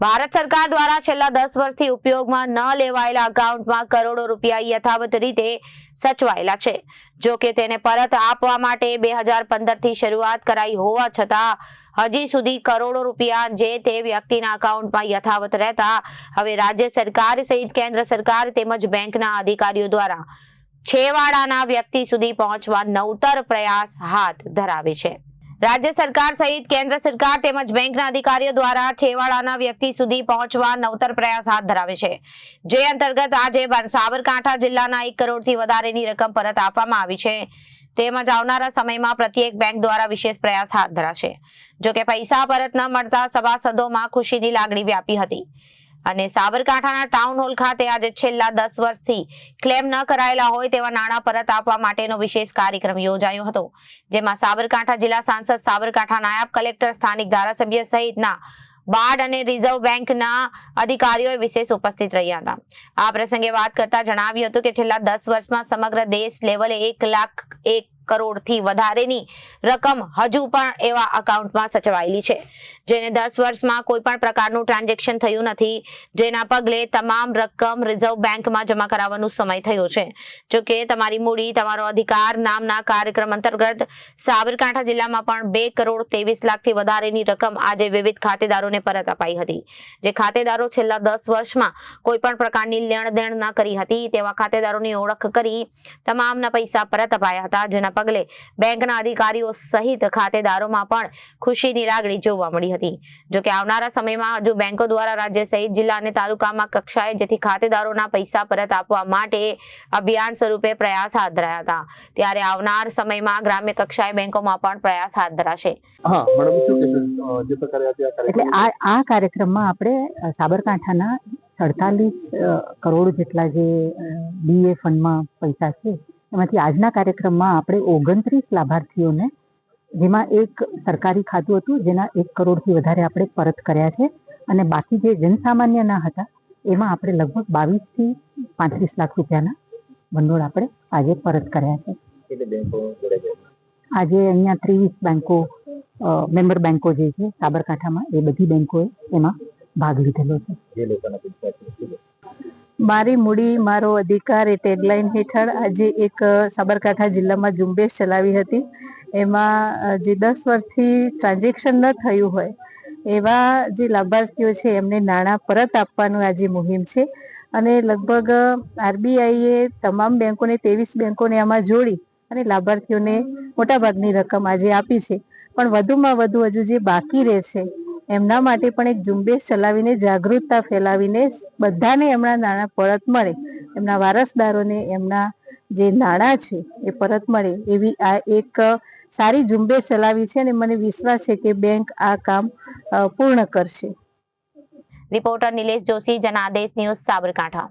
ભારત સરકાર દ્વારા છેલ્લા દસ વર્ષથી ઉપયોગમાં ન લેવાયેલા અકાઉન્ટમાં કરોડો રૂપિયા યથાવત રીતે સચવાયેલા છે. જો કે તેને પરત આપવા માટે બે હજાર પંદરથી શરૂઆત કરાઈ હોવા છતાં, હજી સુધી કરોડો રૂપિયા જે તે વ્યક્તિના અકાઉન્ટમાં યથાવત રહેતા, હવે રાજ્ય સરકાર સહિત કેન્દ્ર સરકાર તેમજ બેંકના અધિકારીઓ દ્વારા છેવાડાના વ્યક્તિ સુધી પહોંચવા નવતર પ્રયાસ હાથ ધરાવે છે. રાજ્ય સરકાર સહિત કેન્દ્ર સરકાર તેમજ બેંકના અધિકારીઓ દ્વારા છેવાડાના વ્યક્તિ સુધી પહોંચવા નવતર પ્રયાસ હાથ ધરાવે છે. જે અંતર્ગત આજે સાબરકાંઠા જિલ્લાના એક કરોડથી વધારેની રકમ પરત આપવામાં આવી છે. તેમજ આવનારા સમયમાં પ્રત્યેક બેંક દ્વારા વિશેષ પ્રયાસ હાથ ધરાશે. જોકે પૈસા પરત ન મળતા સભાસદોમાં ખુશીની લાગણી વ્યાપી હતી. અને સાબરકાંઠાના ટાઉન હોલ ખાતે આજે છેલ્લા દસ વર્ષથી ક્લેમ ન કરાયેલા હોય તેવા નાણાં પરત આપવા માટેનો વિશેષ કાર્યક્રમ યોજાયો હતો, જેમાં સાબરકાંઠા જિલ્લા સાંસદ સાબરકાંઠા નાયબ કલેક્ટર, સ્થાનિક ધારાસભ્ય સહિતના બાર્ડ અને રિઝર્વ બેંકના અધિકારીઓ વિશેષ ઉપસ્થિત રહ્યા હતા. આ પ્રસંગે વાત કરતા જણાવ્યું હતું કે છેલ્લા દસ વર્ષમાં સમગ્ર દેશ લેવલે એક લાખ એક કરોડથી વધારેની રકમ હજુ પણ એવા અકાઉન્ટમાં સચવાયેલી છે. જેને દસ વર્ષમાં કોઈ પણ પ્રકારનું ટ્રાન્ઝેક્શન થયું નથી, જેના પગલે તમામ રકમ રિઝર્વ બેંકમાં જમા કરાવવાનો સમય થયો છે. જો કે તમારી મૂડી, તમારો અધિકાર, નામના કાર્યક્રમ અંતર્ગત સાબરકાંઠા જિલ્લામાં પણ બે કરોડ ત્રેવીસ લાખથી વધારેની રકમ આજે વિવિધ ખાતેદારોને પરત અપાઈ હતી. જે ખાતેદારો છેલ્લા દસ વર્ષમાં કોઈ પણ પ્રકારની લેણદેણ ન કરી હતી, તેવા ખાતેદારોની ઓળખ કરી તમામના પૈસા પરત અપાયા હતા, જેના પગલે બેંકના અધિકારીઓ સહિત ખાતેદારોમાં પણ ખુશીની લાગણી જોવા મળી હતી. જોકે આવનારા સમયમાં હજુ બેંકો દ્વારા રાજ્ય સહિત જિલ્લા અને તાલુકામાં કક્ષાએ જેથી ખાતેદારોના પૈસા પરત આપવા માટે અભિયાન સ્વરૂપે પ્રયાસ હાથ ધરાયા હતા ત્યારે આવનાર સમયમાં ગ્રામ્ય કક્ષાએ બેંકોમાં પણ પ્રયાસ હાથ ધરાશે. એટલે કાર્યક્રમ આ આ કાર્યક્રમમાં આપણે સાબરકાંઠાના સડતાલીસ કરોડ જેટલા જે ડીએ ફંડમાં પૈસા છે એમાંથી આજના કાર્યક્રમમાં આપણે ઓગણત્રીસ લાભાર્થીઓને જેમાં એક સરકારી ખાતું હતું જેના એક કરોડથી વધારે આપણે પરત કર્યા છે અને બાકી જે જનસામાન્યના હતા એમાં આપણે લગભગ બાવીસથી પાંત્રીસ લાખ રૂપિયાના ભંડોળ આપણે આજે પરત કર્યા છે. આજે અહીંયા ત્રેવીસ બેંકો મેમ્બર બેંકો જે છે સાબરકાંઠામાં એ બધી બેંકોએ એમાં ભાગ લીધેલો છે. મારી મૂડી, મારો અધિકાર એ ટેગલાઇન હેઠળ આજે એક સાબરકાંઠા જિલ્લામાં ઝુંબેશ ચલાવી હતી. એમાં જે દસ વર્ષથી ટ્રાન્ઝેક્શન ન થયું હોય, એવા જે લાભાર્થીઓ છે, એમને નાણાં પરત આપવાનું આજે મુહિમ છે. અને લગભગ આરબીઆઈએ તમામ બેંકોને, ત્રેવીસ બેંકોને આમાં જોડી અને લાભાર્થીઓને મોટાભાગની રકમ આજે આપી છે. પણ વધુમાં વધુ હજુ જે બાકી રહે છે એમના માટે પણ એક ઝુંબેશ ચલાવીને જાગૃતતા ફેલાવીને બધાને એમના નાણાં પરત મળે. એમના વારસદારોને એમના જે નાણાં છે એ પરત મળે. એવી આ એક સારી ઝુંબેશ ચલાવી છે અને મને વિશ્વાસ છે કે બેંક આ કામ પૂર્ણ કરશે. Reporter Nilesh Joshi, Janadesh news Sabarkantha.